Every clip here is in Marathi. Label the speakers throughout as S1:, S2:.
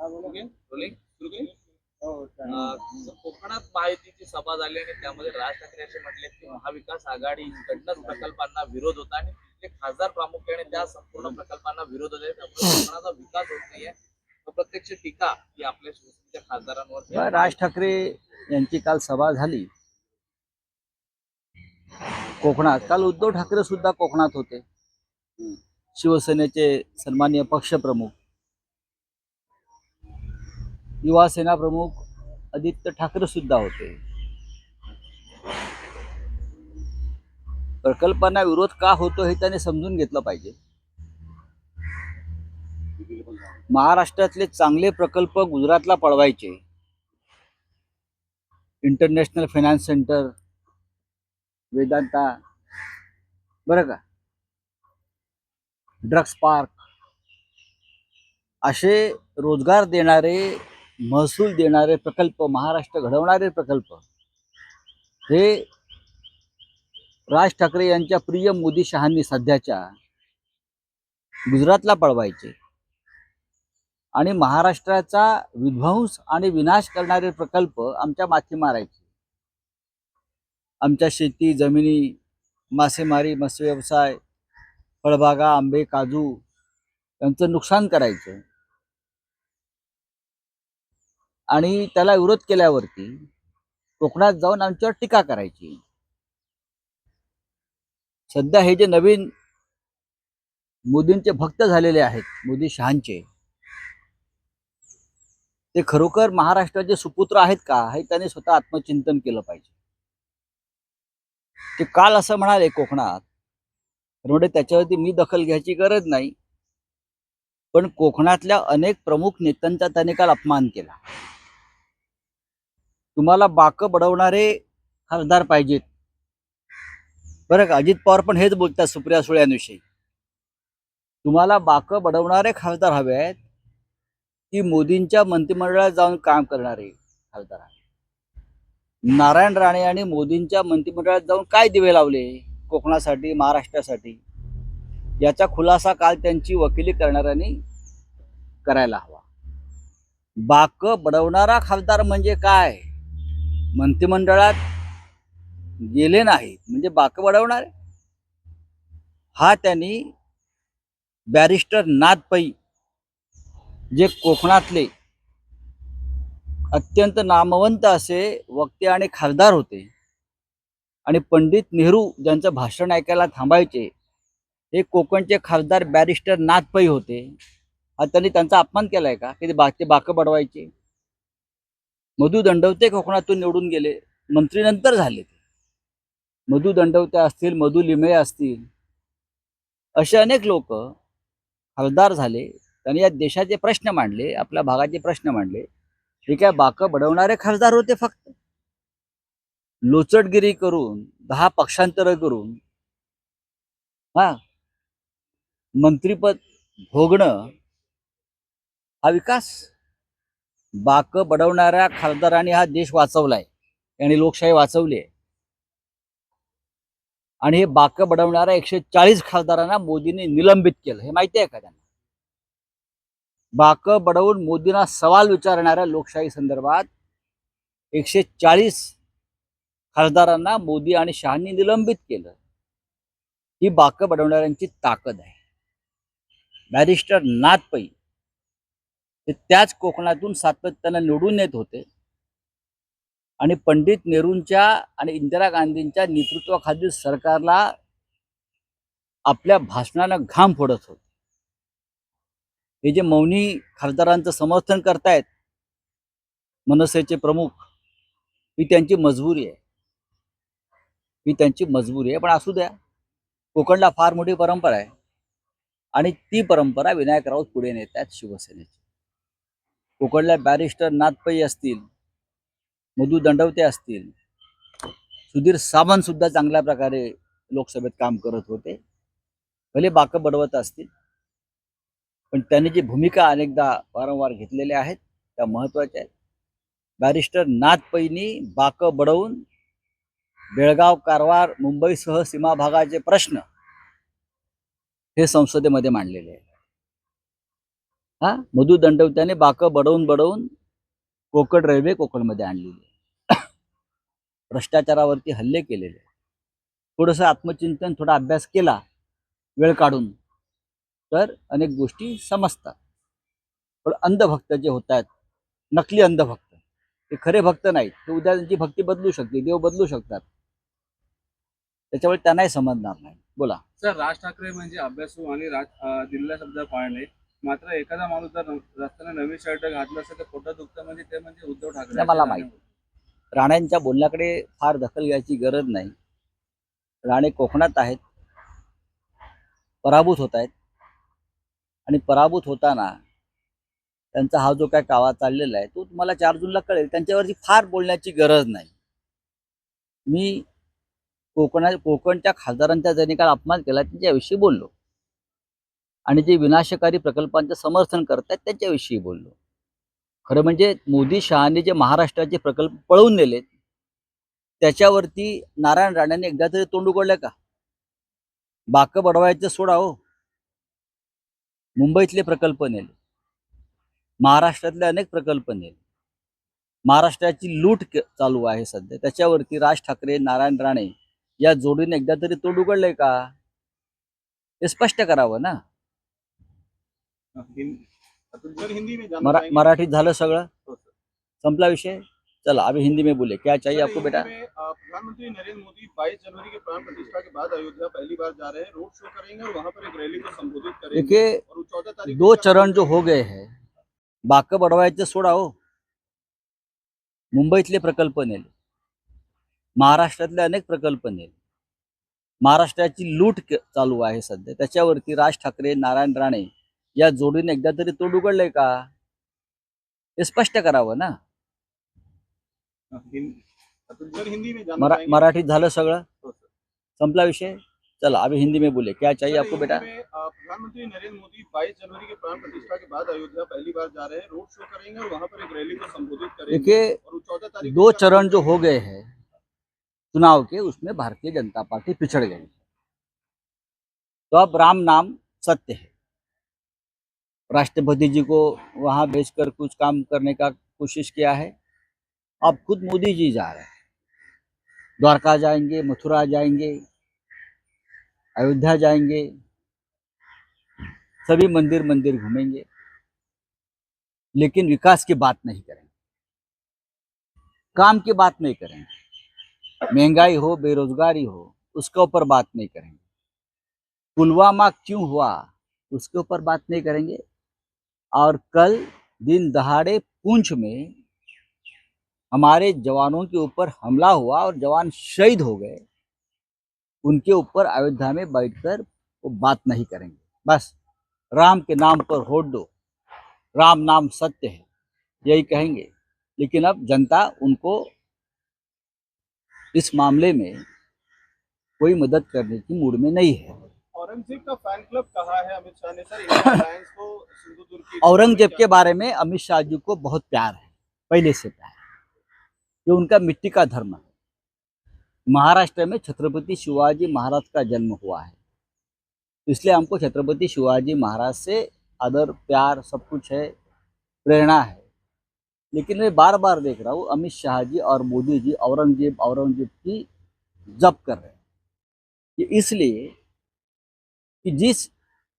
S1: ओके? rolling? सुरू करू?
S2: हो,
S1: कोकणात महायुतीची सभा झाली आणि त्यामध्ये राज ठाकरे असे म्हटले की महाविकास आघाडीकडनं प्रकल्पांना विरोध होता आणि तिथले खासदार प्रामुख्याने त्या संपूर्ण प्रकल्पांना विरोध होते. त्यामुळे कोकणाचा विकास होत नाहीये. प्रत्यक्ष टीका ही आपल्या शिवसेनेच्या खासदारांवर
S2: राज ठाकरे यांची काल सभा झाली. कोकणात काल उद्धव ठाकरे सुद्धा कोकणात होते. शिवसेनेचे सन्माननीय पक्षप्रमुख. युवा सेना प्रमुख आदित्य ठाकरे सुद्धा होते. प्रकल्पांना विरोध का होतो हे त्याने समजून घेतलं पाहिजे. महाराष्ट्रातले चांगले प्रकल्प गुजरातला पळवायचे. इंटरनॅशनल फायनान्स सेंटर वेदांता बरं का? ड्रग्स पार्क असे रोजगार देणारे महसूल देणारे प्रकल्प महाराष्ट्र घडवणारे प्रकल्प. हे राज ठाकरे यांच्या प्रिय मोदी शहांनी सध्याच्या गुजरातला पळवायचे आणि महाराष्ट्राचा विध्वंस आणि विनाश करणारे प्रकल्प आमच्या माथी मारायचे. आमच्या शेती जमिनी मासेमारी मत्स्य व्यवसाय फळबागा आंबे काजू यांचं नुकसान करायचं. आणि त्याला विरोध केल्यावरती कोकणात जाऊन आमच्यावर टीका करायची. सध्या हे जे नवीन मोदींचे भक्त झालेले आहेत मोदी शहांचे ते खरोखर महाराष्ट्राचे सुपुत्र आहेत का हे त्यांनी स्वतः आत्मचिंतन केलं पाहिजे. ते काल असं म्हणाले कोकणात तर म्हणजे त्याच्यावरती मी दखल घ्यायची गरज नाही पण कोकणातल्या अनेक प्रमुख नेत्यांचा त्याने काल अपमान केला. तुम्हाला बाक बडवणारे खासदार पाहिजेत. बरं का? अजित पवार पण हेच बोलतात सुप्रिया सुळ्यांविषयी तुम्हाला बाक बडवणारे खासदार हवे आहेत की मोदींच्या मंत्रिमंडळात जाऊन काम करणारे खासदार आहेत. नारायण राणे आणि मोदींच्या मंत्रिमंडळात जाऊन काय दिवे लावले कोकणासाठी महाराष्ट्रासाठी? याचा खुलासा काल त्यांची वकिली करणाऱ्यांनी करायला हवा. बाक बडवणारा खासदार म्हणजे काय? मंत्रिमंडळात गेले नाहीत म्हणजे बाक बडवणार हा त्यांनी बॅरिस्टर नाथ पै जे कोकणातले अत्यंत नामवंत असे वक्ते आणि खासदार होते आणि पंडित नेहरू ज्यांचं भाषण ऐकायला थांबायचे हे कोकणचे खासदार बॅरिस्टर नाथ पै होते. हा त्यांनी त्यांचा अपमान केला आहे का? की ते बाकी बाकं बडवायचे मधु दंडवते कोकणातून निवडून गेले. मंत्री नंतर झाले ते. मधु दंडवते असतील मधु लिमये असतील. असे अनेक लोक खासदार झाले. त्यांनी या देशाचे प्रश्न मांडले आपल्या भागाचे प्रश्न मांडले. हे काय बाकं बडवणारे खासदार होते फक्त. लोचटगिरी करून दहा पक्षांतर करून हा मंत्रीपद भोगणं हा विकास बाक बडवणाऱ्या खासदारांनी हा देश वाचवलाय. आणि लोकशाही वाचवली आहे. आणि हे बाक बडवणाऱ्या एकशे चाळीस खासदारांना मोदींनी निलंबित केलं. हे माहिती आहे का त्यांना? बाक बडवून मोदींना सवाल विचारणाऱ्या लोकशाही संदर्भात एकशे चाळीस खासदारांना मोदी आणि शहांनी निलंबित केलं. ही बाक बडवणाऱ्यांची ताकद आहे. बॅरिस्टर नाथ पै ते त्याच कोकणातून सातत्यानं निवडून येत होते. आणि पंडित नेहरूंच्या आणि इंदिरा गांधींच्या नेतृत्वाखालील सरकारला आपल्या भाषणानं घाम फोडत होते. हे जे मौनी खासदारांचं समर्थन करतायत मनसेचे प्रमुख ही त्यांची मजबुरी आहे. ही त्यांची मजबुरी आहे पण असू द्या. कोकणला फार मोठी परंपरा आहे. आणि ती परंपरा विनायक राऊत पुढे नेत आहेत शिवसेनेची. कोकणला बॅरिस्टर नाथपै असतील मधु दंडवते असतील सुधीर सावंतसुद्धा चांगल्या प्रकारे लोकसभेत काम करत होते. भले बाकं बडवत असतील पण त्यांनी जी भूमिका अनेकदा वारंवार घेतलेल्या आहेत त्या महत्त्वाच्या आहेत. बॅरिस्टर नाथपैनी बाक बाकं बडवून बेळगाव कारवार मुंबईसह सीमा भागाचे प्रश्न हे संसदेमध्ये मांडलेले आहेत. हा? मधु दंडवत्याने बाकं बडवून बडवून कोकण रेल्वे कोकणमध्ये आणलेली भ्रष्टाचारावरती हल्ले केलेले थोडंसं आत्मचिंतन थोडा अभ्यास केला वेळ काढून तर अनेक गोष्टी समजतात. पण अंधभक्त जे होत आहेत नकली अंधभक्त ते खरे भक्त नाहीत. ते उद्या त्यांची भक्ती बदलू शकते देव बदलू शकतात. त्याच्यामुळे त्यांनाही समजणार नाही. बोला.
S3: सर राज ठाकरे म्हणजे अभ्यासू आणि राज दिलेल्या शब्द पाळणे. मात्र एखादा माणूस जर रस्त्याने नवीन शर्ट घातलं असेल तर पोटात दुखतं म्हणजे ते म्हणजे उद्धव ठाकरे
S2: मला माहीत. राणेंच्या बोलण्याकडे फार दखल घ्यायची गरज नाही. राणे कोकणात आहेत. पराभूत होत आहेत. आणि पराभूत होताना त्यांचा हा जो काय कावा चाललेला आहे तो तुम्हाला चार जूनला कळेल. त्यांच्यावरती फार बोलण्याची गरज नाही. मी कोकणा कोकणच्या खासदारांचा ज्यांनी काल अपमान केला त्यांच्याविषयी बोललो. आणि जे विनाशकारी प्रकल्पांचं समर्थन करतात त्यांच्याविषयी बोललो. खरं म्हणजे मोदी शहाने जे महाराष्ट्राचे प्रकल्प पळवून नेलेत त्याच्यावरती नारायण राणेंनी एकदा तरी तोंड उघडलं का? बाकं बडवायचं सोडा हो. मुंबईतले प्रकल्प नेले. महाराष्ट्रातले अनेक प्रकल्प नेले. महाराष्ट्राची लूट चालू आहे सध्या. त्याच्यावरती राज ठाकरे नारायण राणे या जोडीने एकदा तरी तोंड उघडलंय का? हे स्पष्ट करावं ना.
S3: सर हिंदी में
S2: मरा, मराठीत झालं सगळं?
S3: हो, सर.
S2: संपला विषय? चला अभी हिंदी में बोले क्या चाहिए आपको बेटा?
S4: प्रधानमंत्री नरेंद्र मोदी 22 जनवरी के प्राण प्रतिष्ठा के बाद अयोध्या पहली बार जा रहे हैं। रोड शो करेंगे और वहां पर एक रैली को संबोधित करेंगे।
S2: देखिए
S4: और वो तारीख
S2: दो चरण जो हो गए हैं बाकं बडवायचं सोडा हो। मुंबईतले प्रकल्प नेले महाराष्ट्रातले अनेक प्रकल्प नेले। महाराष्ट्राची लूट क- चालू आहे सध्या. त्याच्यावरती राज ठाकरे नारायण राणे या जोडीने एकदा तरी तोंड उघडलंय का? हे स्पष्ट करावं ना. मरा। मराठीत झालं सगळं?
S3: हो.
S2: संपला विषय? चला अभी हिंदी में बोले क्या चाहिए आपको बेटा?
S4: प्रधानमंत्री नरेंद्र मोदी 22 जनवरी के प्राण प्रतिष्ठा के बाद अयोध्या पहली बार जा रहे हैं। रोड शो करेंगे और वहां पर एक रैली को संबोधित करेंगे।
S2: देखिए दो चरण जो हो गए हैं चुनाव के उसमें भारतीय जनता पार्टी पिछड़ गई। तो अब राम नाम सत्य है। राष्ट्रपति जी को वहाँ भेजकर कुछ काम करने का कोशिश किया है। अब खुद मोदी जी जा रहे हैं। द्वारका जाएँगे, मथुरा जाएँगे, अयोध्या जाएँगे, सभी मंदिर मंदिर घूमेंगे, लेकिन विकास की बात नहीं करेंगे। काम की बात नहीं करेंगे। महँगाई हो, बेरोजगारी हो, उसके ऊपर बात नहीं करेंगे। पुलवामा क्यों हुआ, उसके ऊपर बात नहीं करेंगे। और कल दिन दहाड़े पुंछ में हमारे जवानों के ऊपर हमला हुआ और जवान शहीद हो गए। उनके ऊपर अयोध्या में बैठकर वो बात नहीं करेंगे। बस, राम के नाम पर होट दो। राम नाम सत्य है, यही कहेंगे। लेकिन अब जनता उनको इस मामले में कोई मदद करने की मूड में नहीं है।
S4: औरंगज़ेब का फ़ैन क्लब कहा है? अमित शाह ने सर को
S2: औरंगज़ेब के बारे में अमित शाह जी को बहुत प्यार है पहले से प्यार है। ये उनका मिट्टी का धर्म है। महाराष्ट्र में छत्रपति शिवाजी महाराज का जन्म हुआ है। इसलिए हमको छत्रपति शिवाजी महाराज से आदर प्यार सब कुछ है प्रेरणा है। लेकिन मैं बार बार देख रहा हूँ अमित शाह जी और मोदी जी औरंगज़ेब औरंगज़ेब की जप कर रहे हैं। इसलिए कि जिस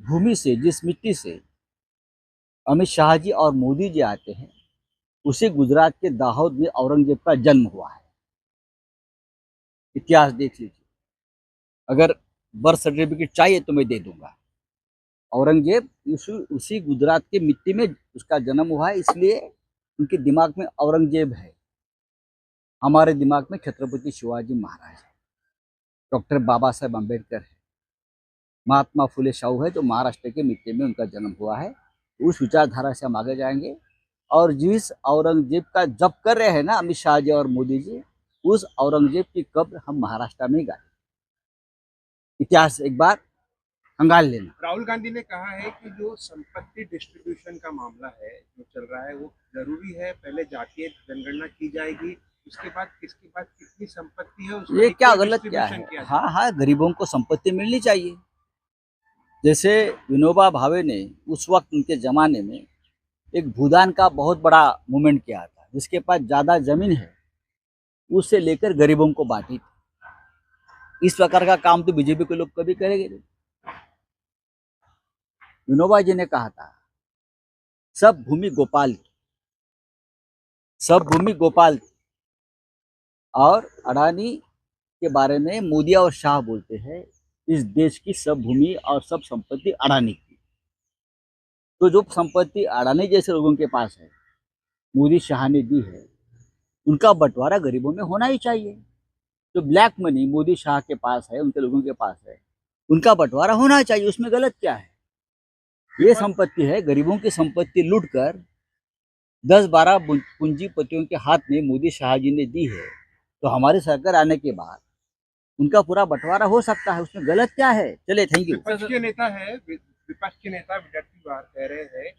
S2: भूमि से, जिस मिट्टी से अमित शाह जी और मोदी जी आते हैं, उसी गुजरात के दाहोद में औरंगज़ेब का जन्म हुआ है। इतिहास देख लीजिए। अगर बर्थ सर्टिफिकेट चाहिए तो मैं दे दूँगा। औरंगज़ेब उसी उसी गुजरात के मिट्टी में उसका जन्म हुआ है, इसलिए उनके दिमाग में औरंगज़ेब है। हमारे दिमाग में छत्रपति शिवाजी महाराज है। डॉक्टर बाबा साहेब अंबेडकर है। महात्मा फुले शाहू है जो महाराष्ट्र के मिट्टी में उनका जन्म हुआ है। उस विचारधारा से हम आगे जाएँगे। और जिस औरंगज़ेब का जप कर रहे हैं ना अमित शाह जी और मोदी जी उस औरंगज़ेब की कब्र हम महाराष्ट्र में गाए इतिहास एक बार खंगाल लेना।
S5: राहुल गांधी ने कहा है कि जो संपत्ति डिस्ट्रीब्यूशन का मामला है जो चल रहा है वो ज़रूरी है। पहले जातीय जनगणना की जाएगी। उसके बाद किसके पास कितनी संपत्ति है
S2: ये क्या गलत क्या है? हाँ हाँ गरीबों को संपत्ति मिलनी चाहिए। जैसे विनोबा भावे ने उस वक्त उनके जमाने में एक भूदान का बहुत बड़ा मूवमेंट किया था, जिसके पास ज़्यादा ज़मीन है, उससे लेकर गरीबों को बांटी थी। इस प्रकार का काम तो बीजेपी के लोग कभी करेंगे नहीं। विनोबा जी ने कहा था, सब भूमि गोपाल की, सब भूमि गोपाल की। और अडानी के बारे में मोदी और शाह बोलते हैं इस देश की सब भूमि और सब संपत्ति अडानी की। तो जो संपत्ति अडानी जैसे लोगों के पास है, मोदी शाह ने दी है, उनका बंटवारा गरीबों में होना ही चाहिए। जो ब्लैक मनी मोदी शाह के पास है, उनके लोगों के पास है, उनका बंटवारा होना चाहिए, उसमें गलत क्या है? ये संपत्ति है, गरीबों की संपत्ति लूट कर दस बारह पूंजीपतियों के हाथ में मोदी शाह जी ने दी है। तो हमारी सरकार आने के बाद उनका पूरा बंटवारा हो सकता है उसमें गलत क्या है? चलिए थैंक यू
S5: विपक्ष के नेता है विपक्ष के नेता विद्यार्थी कह रहे हैं